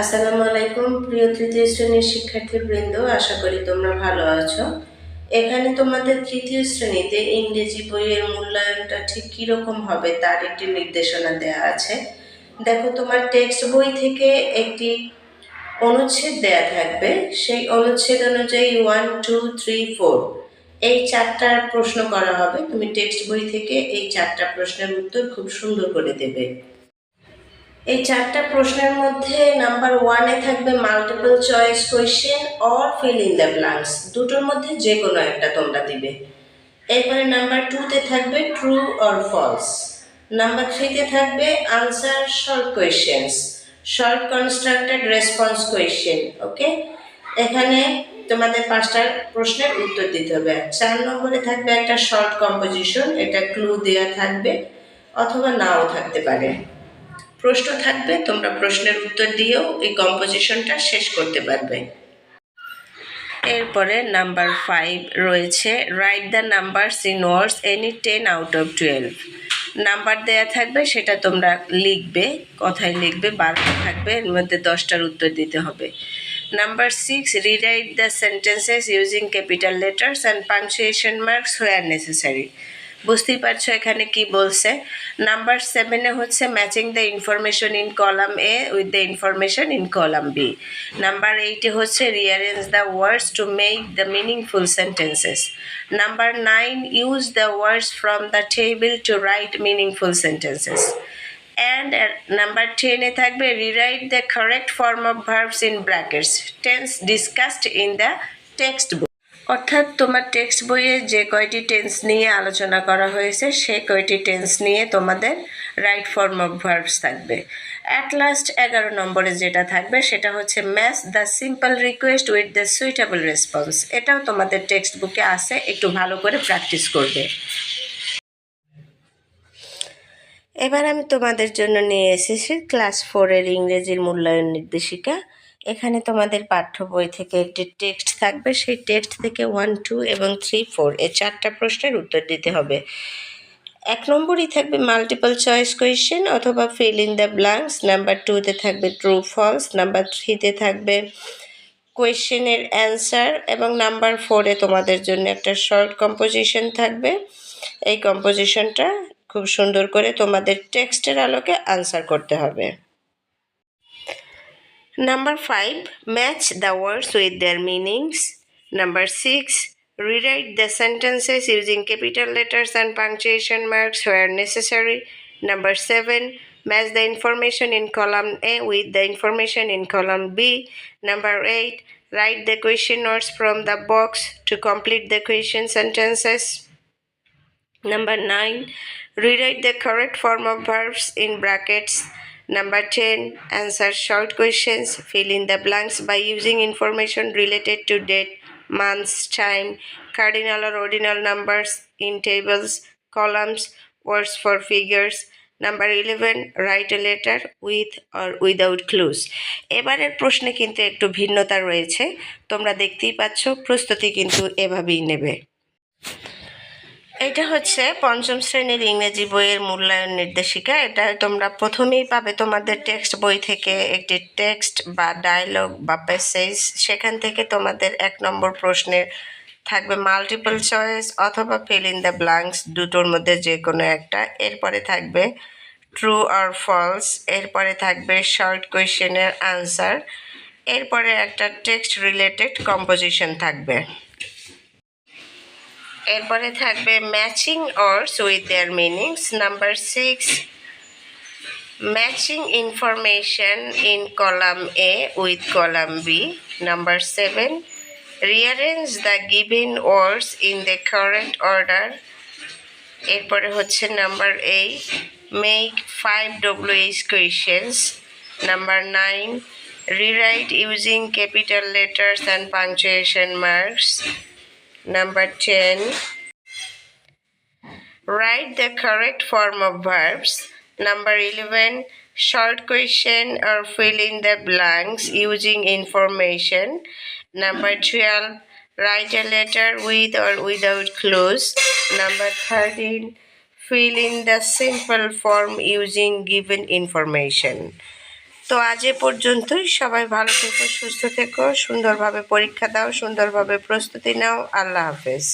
আসসালামু আলাইকুম, প্রিয় তৃতীয় শ্রেণির শিক্ষার্থীবৃন্দ, আশা করি তোমরা ভালো আছো। এখানে তোমাদের তৃতীয় শ্রেণীতে ইংরেজি বইয়ের মূল্যায়নটা ঠিক কীরকম হবে তার একটি নির্দেশনা দেওয়া আছে। দেখো, তোমার টেক্সট বই থেকে একটি অনুচ্ছেদ দেয়া থাকবে। সেই অনুচ্ছেদ অনুযায়ী ওয়ান টু থ্রি ফোর এই চারটার প্রশ্ন করা হবে। তুমি টেক্সট বই থেকে এই চারটা প্রশ্নের উত্তর খুব সুন্দর করে দেবে। এই চারটা প্রশ্নের মধ্যে নাম্বার ওয়ানে থাকবে multiple choice question or fill in the blanks দুটোর মধ্যে যে কোনো একটা তোমরা দিবে। এরপরে নাম্বার টুতে থাকবে ট্রু অর ফলস নাম্বার থ্রিতে থাকবে answer short questions short constructed response question okay এখানে তোমাদের পাঁচটা প্রশ্নের উত্তর দিতে হবে। চার নম্বরে থাকবে একটা শর্ট কম্পোজিশন এটা ক্লু দেওয়া থাকবে অথবা নাও থাকতে পারে। প্রশ্ন থাকবে, তোমরা প্রশ্নের উত্তর দিয়েও এই কম্পোজিশনটা শেষ করতে পারবে। এরপরে নাম্বার ফাইভ রয়েছে write the numbers in words any ten out of twelve number দেয়া থাকবে, সেটা তোমরা লিখবে, কথায় লিখবে বারোটা থাকবে, এর মধ্যে দশটার উত্তর দিতে হবে। Number six rewrite the sentences using capital letters and punctuation marks where necessary বুঝতেই পারছ এখানে কি বলছে? নাম্বার সেভেনে হচ্ছে matching the information in column A with the information in column B number এইটে হচ্ছে rearrange the words to make the meaningful sentences number nine use the words from the table to write meaningful sentences and number টেনে থাকবে rewrite the correct form of verbs in brackets tense discussed in the textbook অর্থাৎ তোমার text বইয়ে যে কয়টি tense নিয়ে আলোচনা করা হয়েছে, সেই কয়টি টেন্স নিয়ে তোমাদের রাইট ফর্ম অফ ভার্বস থাকবে। অ্যাট লাস্ট এগারো নম্বরে যেটা থাকবে, সেটা হচ্ছে match the simple request with the suitable response এটাও তোমাদের টেক্সট বুকে আছে, একটু ভালো করে প্র্যাকটিস করবে। এবার আমি তোমাদের জন্য নিয়ে এসেছি ক্লাস ফোরের ইংরেজির মূল্যায়ন নির্দেশিকা। এখানে তোমাদের পাঠ্য বই থেকে একটি টেক্সট থাকবে। সেই টেক্সট থেকে ওয়ান টু এবং থ্রি ফোর এই চারটা প্রশ্নের উত্তর দিতে হবে। এক নম্বরই থাকবে মাল্টিপল চয়েস কোয়েশ্চেন অথবা fill in the blanks number টুতে থাকবে ট্রু ফলস নাম্বার থ্রিতে থাকবে কোয়েশ্চেনের অ্যান্সার এবং নাম্বার ফোরে তোমাদের জন্য একটা শর্ট কম্পোজিশন থাকবে। এই কম্পোজিশনটা খুব সুন্দর করে তোমাদের টেক্সটের আলোকে আনসার করতে হবে। Number 5. Match the words with their meanings. Number 6. Rewrite the sentences using capital letters and punctuation marks where necessary. Number 7. Match the information in column A with the information in column B. Number 8. Write the question words from the box to complete the question sentences. Number 9. Rewrite the correct form of verbs in brackets. Number 10. Answer short questions. Fill in the blanks by using information related to date, months, time, cardinal or ordinal numbers in tables, columns, words for figures. Number eleven write a letter with or without clues এবারের প্রশ্নে কিন্তু একটু ভিন্নতা রয়েছে তোমরা দেখতেই পাচ্ছ প্রস্তুতি কিন্তু এভাবেই নেবে এটা হচ্ছে পঞ্চম শ্রেণির ইংরেজি বইয়ের মূল্যায়ন নির্দেশিকা। এটা তোমরা প্রথমেই পাবে তোমাদের টেক্সট বই থেকে একটি টেক্সট বা ডায়লগ বা প্যাসেজ সেখান থেকে তোমাদের এক নম্বর প্রশ্নের থাকবে মাল্টিপল চয়েস অথবা ফিল ইন দ্য ব্লাঙ্কস দুটোর মধ্যে যে কোনো একটা। এরপরে থাকবে ট্রু আর ফলস এরপরে থাকবে শর্ট কোয়েশ্চেনের আনসার এরপরে একটা টেক্সট রিলেটেড কম্পোজিশন থাকবে। এরপরে থাকবে matching words with their meanings. Number six, matching information in column A with column B. Number seven rearrange the given words in the correct order. এরপরে হচ্ছে number eight, make five W H questions number nine rewrite using capital letters and punctuation marks Number 10. Write the correct form of verbs. Number 11. Short question or fill in the blanks using information. Number 12. Write a letter with or without clues. Number 13. Fill in the simple form using given information. তো আজ এ পর্যন্তই। সবাই ভালো থেকো, সুস্থ থেকো, সুন্দরভাবে পরীক্ষা দাও, সুন্দরভাবে প্রস্তুতি নাও। আল্লাহ হাফেজ।